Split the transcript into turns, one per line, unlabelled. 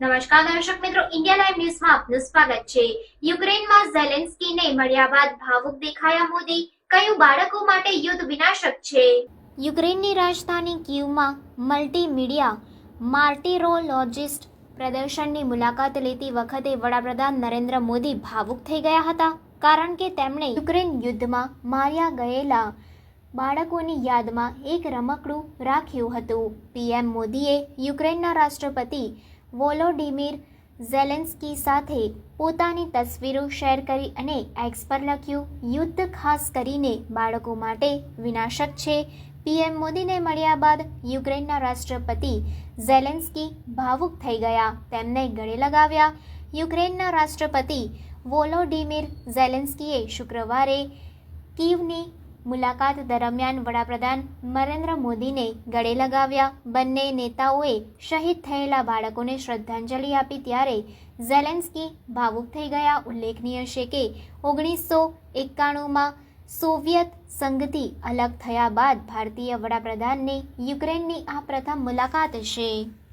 નમસ્કાર દર્શક મિત્રો, ઇન્ડિયા લાઈવ ન્યૂઝમાં આપનું સ્વાગત છે. યુક્રેનમાં ઝેલેન્સ્કીને મળ્યા બાદ ભાવુક દેખાયા મોદી. કયું બાળકો માટે યુદ્ધ વિનાશક છે? યુક્રેનની રાજધાની કીવમાં મલ્ટીમીડિયા માર્ટિરોલોજિસ્ટ પ્રદર્શનની મુલાકાત લેતી વખતે વડાપ્રધાન નરેન્દ્ર મોદી ભાવુક થઈ ગયા હતા, કારણ કે તેમણે યુક્રેન યુદ્ધમાં માર્યા ગયેલા બાળકોની યાદમાં એક રમકડું રાખ્યું હતું. પીએમ મોદીએ યુક્રેનના રાષ્ટ્રપતિ વોલોડિમીર ઝેલેન્સ્કી સાથે પોતાની તસવીરો શેર કરી અને એક્સ પર લખ્યું, યુદ્ધ ખાસ કરીને બાળકો માટે વિનાશક છે. પીએમ મોદીને મળ્યા બાદ યુક્રેનના રાષ્ટ્રપતિ ઝેલેન્સ્કી ભાવુક થઈ ગયા. તેમને ગળે લગાવ્યા. યુક્રેનના રાષ્ટ્રપતિ વોલોડિમીર ઝેલેન્સ્કીએ શુક્રવારે કીવની મુલાકાત દરમિયાન વડાપ્રધાન નરેન્દ્ર મોદીને ગળે લગાવ્યા. બંને નેતાઓએ શહીદ થયેલા બાળકોને શ્રદ્ધાંજલિ આપી ત્યારે ઝેલેન્સ્કી ભાવુક થઈ ગયા. ઉલ્લેખનીય છે કે ઓગણીસો એકાણુંમાં સોવિયત સંઘથી અલગ થયા બાદ ભારતીય વડાપ્રધાનની યુક્રેનની આ પ્રથમ મુલાકાત છે.